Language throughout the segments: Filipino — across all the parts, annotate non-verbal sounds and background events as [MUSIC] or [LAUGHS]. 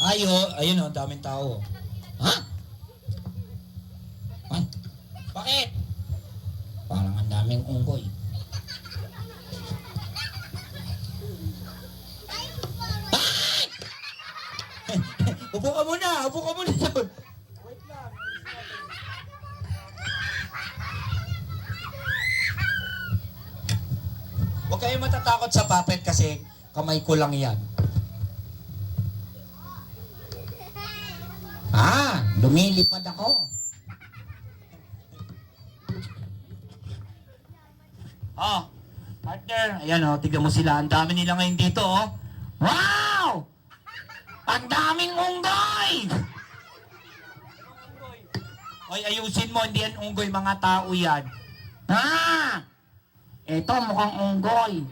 Ay, oh, ayun oh, daming tao. Ha? Ay, bakit? Parang ang daming unggoy. [LAUGHS] Upo ka muna, upo ka muna doon. Huwag kayong matatakot sa puppet kasi kamay ko lang yan. Ah, lumilipad ako. Oh, partner. Ayan oh, tignan mo sila. Ang dami nila ngayon dito oh. Wow! Ang daming unggoy! Hoy, ayusin mo, hindi yan unggoy, mga tao yan. Ah! Eto, mukhang unggoy.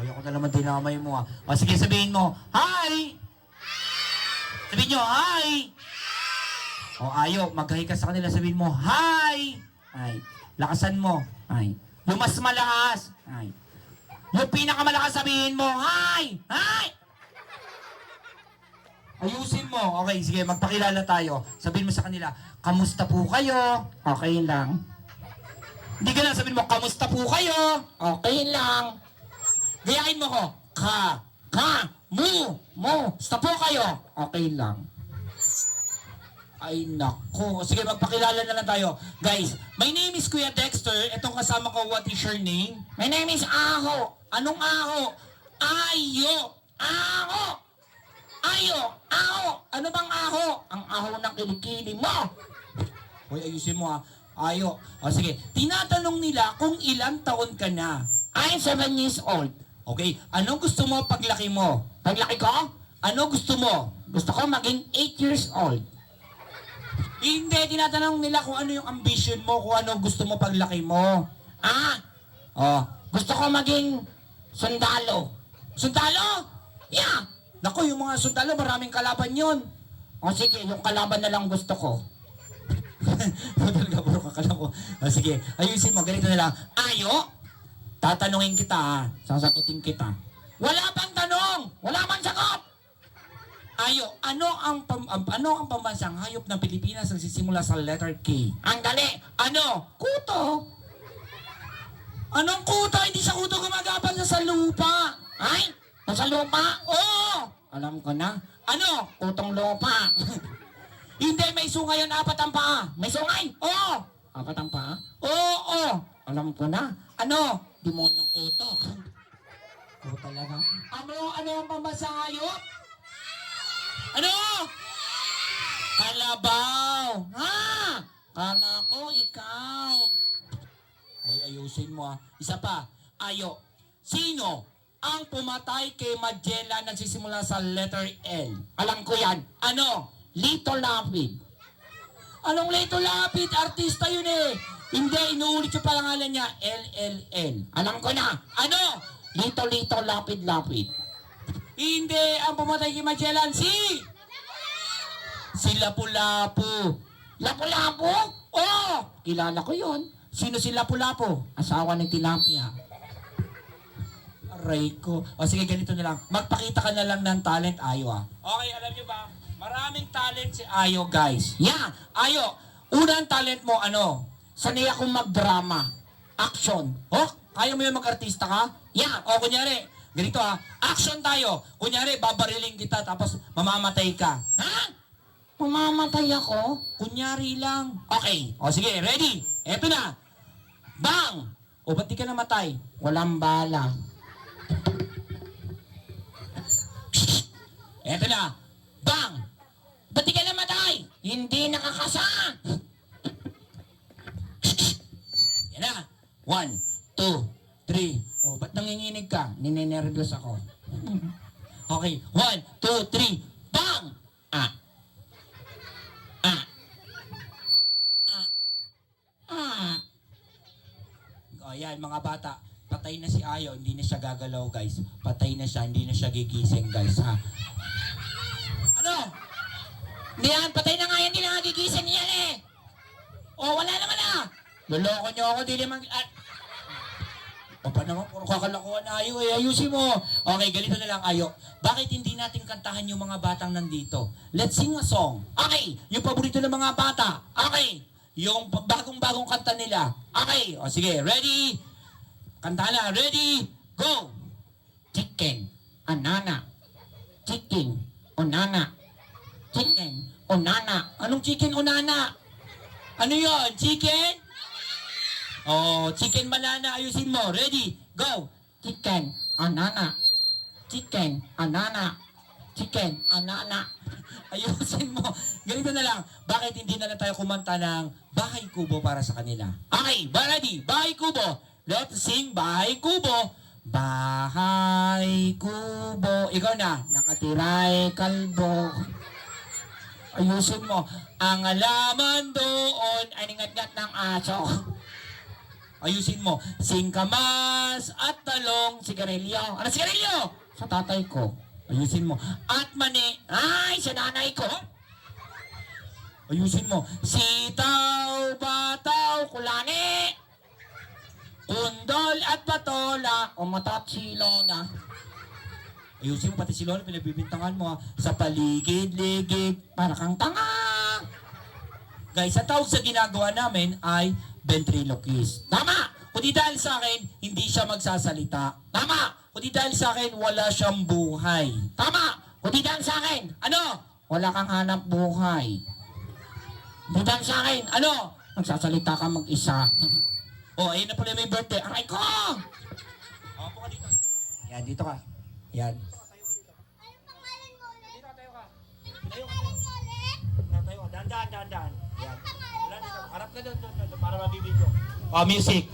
Hoy, ako na naman dinamay mo ah. O sige, sabihin mo, Hi! Sabihin nyo, Hi! O ayo, maghahi ka sa kanila, sabihin mo, Hi! Ay, lakasan mo. Ay. Yung mas malakas. Ay. Yung pinakamalakas sabihin mo, Hi! Hi! Ayusin mo. Okay, sige, magpakilala tayo. Sabihin mo sa kanila, kamusta po kayo? Okay lang. Hindi ka lang sabihin mo, kamusta po kayo? Okay lang. Gayahin mo ko, ka, ka, mu, mu, sta po kayo? Okay lang. Ay nako. Sige, magpakilala na lang tayo. Guys, my name is Kuya Dexter. Itong kasama ko, what is your name? My name is Aho. Anong Aho? Ayo. Aho. Ayo. Aho. Ano bang Aho? Ang Aho ng kilikili mo. Hoy, ayusin mo ha. Ayo. O sige, tinatanong nila kung ilang taon ka na. I'm 7 years old. Okay, ano gusto mo paglaki mo? Paglaki ko? Ano gusto mo? Gusto ko maging 8 years old. Hindi, tinatanong nila kung ano yung ambition mo, kung ano gusto mo paglaki mo. Ah, oh, gusto ko maging sundalo. Sundalo? Yeah! Naku, yung mga sundalo, maraming kalaban yun. O sige, yung kalaban na lang gusto ko. [LAUGHS] Talaga, puro kakala ko. O sige, ayusin mo, ganito na lang. Ayo, tatanungin kita ha. Sasagutin kita. Wala bang tanong? Wala bang sagot? Ayo, ano ang pam, ano ang pambansang hayop ng Pilipinas na nagsisimula sa letter K? Ang dali. Ano? Kuto. Anong kuto? Hindi sa kuto gumagapang sa lupa. Ay, nasa lupa? Oo. Alam ko na. Ano? Kutong lupa. [LAUGHS] Hindi, may sungay yun, apat ang paa. May sungay? Oo. Apat ang paa? Oo, oo. Alam ko na. Ano? Demonyong kuto. Oo talaga. Ano, ano ang pambansang hayop? Ano? Kalabaw. Ha? Kala ko ikaw. Hoy, ayusin mo ah. Isa pa. Ayo. Sino ang pumatay kay Magellan nagsisimula sa letter L? Alam ko yan. Ano? Lito Lapid. Anong Lito Lapid? Artista yun eh. Hindi, inuulit yung pangalan niya. LLL. Alam ko na. Ano? Lito Lito Lapid Lapid. Hindi, ang pumatay kay Magellan, si... Si Lapu-Lapu. Lapu-Lapu? Oo! Kilala ko yon. Sino si Lapu-Lapu? Asawa ng tilapia. Aray ko. O sige, ganito na lang. Magpakita ka na lang ng talent, Ayo ah. Okay, alam niyo ba? Maraming talent si Ayo, guys. Yeah, Ayo. Unang talent mo, ano? Sanay akong magdrama. Action. Oh, kaya mo yung mag-artista ka? Yeah. O, kunyari, ganito ha. Action tayo. Kunyari, babariling kita tapos mamamatay ka. Ha? Mamamatay ako? Kunyari lang. Okay. O, sige, ready? Eto na. Bang! O, ba't di ka namatay? Walang bala. Eto na. Bang! Ba't di ka namatay? Hindi nakakasa. Yan na. One, two, three. O, ba't nanginginig ka? Ninenervyos ako. [LAUGHS] Okay. One, two, three. Bang! Ah. Ah. Ah. Ah. O, yan, mga bata. Patay na si Ayo, hindi na siya gagalaw, guys. Patay na siya, hindi na siya gigising, guys, ha? Ano? Hindi yan, patay na nga yan, hindi na nga gigising yan, eh. O, wala naman, ah. Loloko niyo ako, di naman... Ah. O pa naman, puro kakalakuhan na ayo eh. Ayusin mo. Okay, ganito na lang ayo. Bakit hindi natin kantahan yung mga batang nandito? Let's sing a song. Okay, yung paborito ng mga bata. Okay, yung bagong-bagong kanta nila. Okay, o sige, ready? Kanta na, ready? Go! Chicken, anana. Chicken, onana. Chicken, onana. Anong chicken, onana? Ano yon? Chicken? Oh, chicken banana, ayusin mo. Ready? Go! Chicken, anana. Chicken, anana. Chicken, anana. [LAUGHS] Ayusin mo. Ganito na lang. Bakit hindi na lang tayo kumanta ng Bahay Kubo para sa kanila? Okay, ready? Bahay Kubo. Let's sing Bahay Kubo. Bahay Kubo. Ikaw na. Nakatiray kalbo. Ayusin mo. Ang alaman doon ay ningat-ngat ng aso. [LAUGHS] Ayusin mo. Singkamas at talong sigarilyo. Ano sigarilyo? Sa tatay ko. Ayusin mo. At mani. Ay, sa nanay ko. Ayusin mo. Sitaw, bataw, kulani. Undol at patola. Umatat silona. Ayusin mo pati si Lola, pinagbibintangan mo ha. Sa paligid-ligid, para kang tanga. Guys, ang tawag sa ginagawa namin ay ventriloquist. Tama! Kundi dahil sa akin, hindi siya magsasalita. Tama! Kundi dahil sa akin, wala siyang buhay. Tama! Kundi dahil sa akin, ano? Wala kang hanap buhay. Kundi dahil sa akin, ano? Magsasalita ka mag-isa. oh, ayun na pala may birthday. Aray ko! Oh, ka dito. Yan, dito ka. Yan. Dito ka, tayo ka. Tayo ka, tayo. Tayo ka. Dahan, dahan, dahan. Yan. Harap ka doon, doon, doon, para mabibidyo. Oh, music.